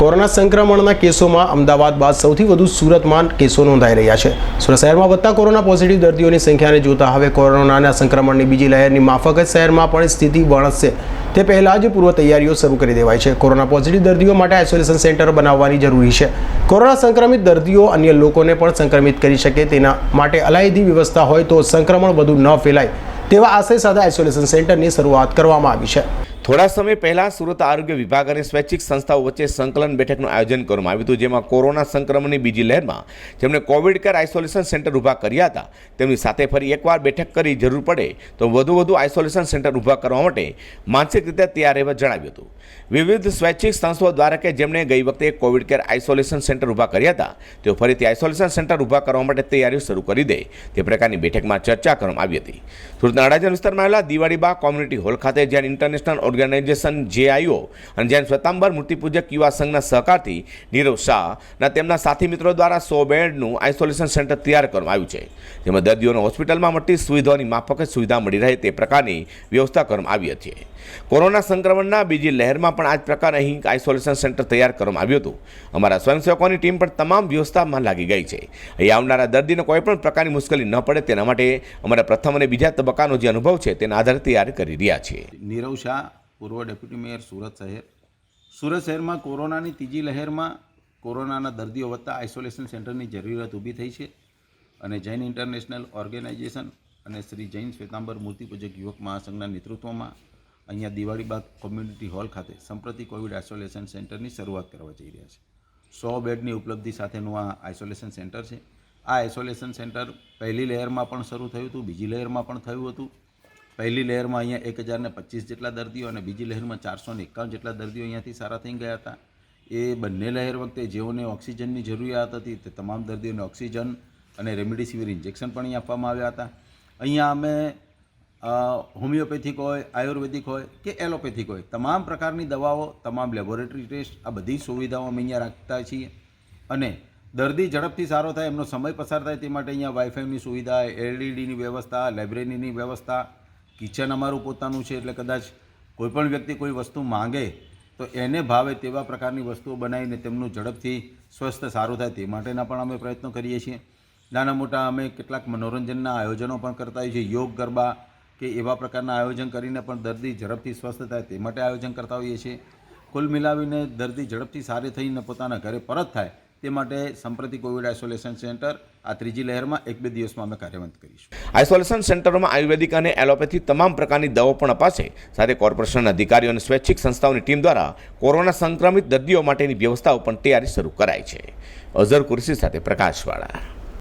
Corona સંક્રમણના કેસોમાં અમદાવાદ બાદ સૌથી વધુ સુરતમાં કેસો નોંધાઈ રહ્યા છે. સુરત શહેરમાં વધતા કોરોના પોઝિટિવ દર્દીઓની સંખ્યાને જોતા હવે કોરોનાના સંક્રમણની બીજી લહેરની માફક જ શહેરમાં પણ સ્થિતિ વણસશે તે પહેલાં જ પૂર્વ તૈયારીઓ શરૂ કરી દેવાય છે. કોરોના પોઝિટિવ દર્દીઓ માટે આઇસોલેશન સેન્ટર બનાવવાની જરૂરી છે. કોરોના સંક્રમિત દર્દીઓ અન્ય લોકોને પણ સંક્રમિત કરી શકે તેના માટે અલાયદી વ્યવસ્થા હોય તો સંક્રમણ વધુ ન ફેલાય તેવા આશય સાથે આઇસોલેશન સેન્ટરની શરૂઆત કરવામાં આવી છે. થોડા સમય પહેલા સુરત આરોગ્ય વિભાગ અને સ્વૈચ્છિક સંસ્થાઓ વચ્ચે સંકલન બેઠકનું આયોજન કરવામાં આવ્યું હતું, જેમાં કોરોના સંક્રમણની બીજી લહેરમાં જેમણે કોવિડ કેર આઇસોલેશન સેન્ટર ઊભા કર્યા હતા, તેમની સાથે ફરી એકવાર બેઠક કરી જરૂર પડે તો વધુ વધુ આઇસોલેશન સેન્ટર ઊભા કરવા માટે માનસિક રીતે તૈયાર રહેવા જણાવ્યું હતું. વિવિધ સ્વૈચ્છિક સંસ્થાઓ દ્વારા કે જેમણે ગઈ વખતે કોવિડ કેર આઇસોલેશન સેન્ટર ઊભા કર્યા હતા, તેઓ ફરીથી આઇસોલેશન સેન્ટર ઊભા કરવા માટે તૈયારીઓ શરૂ કરી દે તે પ્રકારની બેઠકમાં ચર્ચા કરવામાં આવી હતી. સુરતના અડાજણ વિસ્તારમાં આવેલા દિવાળીબા કોમ્યુનિટી હોલ ખાતે, જ્યાં ઇન્ટરનેશનલ ઓર્ગેનાઇઝેશન જેઆઈઓ અને જૈન સ્વતંબર મૂર્તિપૂજક યુવા સંઘના સહકારથી નીરવ શાહના તેમના સાથી મિત્રો દ્વારા સો બેડનું આઇસોલેશન સેન્ટર તૈયાર કરવામાં આવ્યું છે. જેમાં દર્દીઓને હોસ્પિટલમાં મળતી સુવિધાઓની માફક જ સુવિધા મળી રહે તે પ્રકારની વ્યવસ્થા કરવામાં આવી હતી. કોરોના સંક્રમણના બીજી લહેરમાં પણ આ જ પ્રકારે અહીં આઇસોલેશન સેન્ટર તૈયાર કરવામાં આવ્યું હતું. અમારા સ્વયંસેવકોની ટીમ પણ તમામ વ્યવસ્થામાં લાગી ગઈ છે. અહીં આવનારા દર્દીને કોઈ પણ પ્રકારની મુશ્કેલી ન પડે તેના માટે અમારા પ્રથમ અને બીજા તબક્કાનો જે અનુભવ છે તેના આધારે તૈયાર કરી રહ્યા છીએ. નીરવ શાહ પૂર્વ ડેપ્યુટી મેયર સુરત શહેર. સુરત શહેરમાં કોરોનાની ત્રીજી લહેરમાં કોરોનાના દર્દીઓ વધતા આઇસોલેશન સેન્ટરની જરૂરિયાત ઊભી થઈ છે અને જૈન ઇન્ટરનેશનલ ઓર્ગેનાઇઝેશન અને શ્રી જૈન શ્વેતાંબર મૂર્તિપૂજક યુવક મહાસંઘના નેતૃત્વમાં અહીંયા દિવાળી બાદ કોમ્યુનિટી હોલ ખાતે સંપ્રતિ કોવિડ આઇસોલેશન સેન્ટરની શરૂઆત કરવા જઈ રહ્યા છે. સો બેડની ઉપલબ્ધિ સાથેનું આ આઇસોલેશન સેન્ટર છે. આ આઇસોલેશન સેન્ટર પહેલી લહેરમાં પણ શરૂ થયું હતું, બીજી લહેરમાં પણ થયું હતું. પહેલી લહેરમાં અહીંયા એક હજારને પચીસ જેટલા દર્દીઓ અને બીજી લહેરમાં ચારસો એકાવન જેટલા દર્દીઓ અહીંયાથી સારા થઈ ગયા હતા. એ બંને લહેર વખતે જેઓને ઓક્સિજનની જરૂરિયાત હતી તે તમામ દર્દીઓને ઓક્સિજન અને રેમડેસિવિર ઇન્જેક્શન પણ અહીં આપવામાં આવ્યા હતા. અહીંયા અમે હોમિયોપેથિક હોય, આયુર્વેદિક હોય કે એલોપેથિક હોય, તમામ પ્રકારની દવાઓ, તમામ લેબોરેટરી ટેસ્ટ, આ બધી સુવિધાઓ અમે અહીંયા રાખતા છીએ. અને દર્દી ઝડપથી સારો થાય, એમનો સમય પસાર થાય તે માટે અહીંયા વાઈફાઈની સુવિધા, એલઈડીની વ્યવસ્થા, લાઇબ્રેરીની વ્યવસ્થા કિચન અમારું પોતાનું છે એટલે કદાચ કોઈપણ વ્યક્તિ કોઈ વસ્તુ માંગે, તો એને ભાવે તેવા પ્રકારની વસ્તુઓ બનાવીને તેમનું ઝડપથી સ્વસ્થ સારું થાય તે માટેના પણ અમે પ્રયત્નો કરીએ છીએ. નાના મોટા અમે કેટલાક મનોરંજનના આયોજનો પણ કરતા હોઈએ છીએ. યોગ, ગરબા કે એવા પ્રકારના આયોજન કરીને પણ દર્દી ઝડપથી સ્વસ્થ થાય તે માટે આયોજન કરતા હોઈએ છીએ. કુલ મિલાવીને દર્દી ઝડપથી સારી થઈને પોતાના ઘરે પરત થાય તે માટે સંપ્રતિ કોવિડ આઇસોલેશન સેન્ટર આ ત્રીજી લહેરમાં એક બે દિવસમાં અમે કાર્યવંત કરીશું. આઇસોલેશન સેન્ટરોમાં આયુર્વેદિક અને એલોપેથી તમામ પ્રકારની દવાઓ પણ અપાશે. સાથે કોર્પોરેશનના અધિકારીઓ અને સ્વૈચ્છિક સંસ્થાઓની ટીમ દ્વારા કોરોના સંક્રમિત દર્દીઓ માટેની વ્યવસ્થાઓ પણ તૈયારી શરૂ કરાઈ છે. અઝર કુરશી સાથે પ્રકાશવાળા.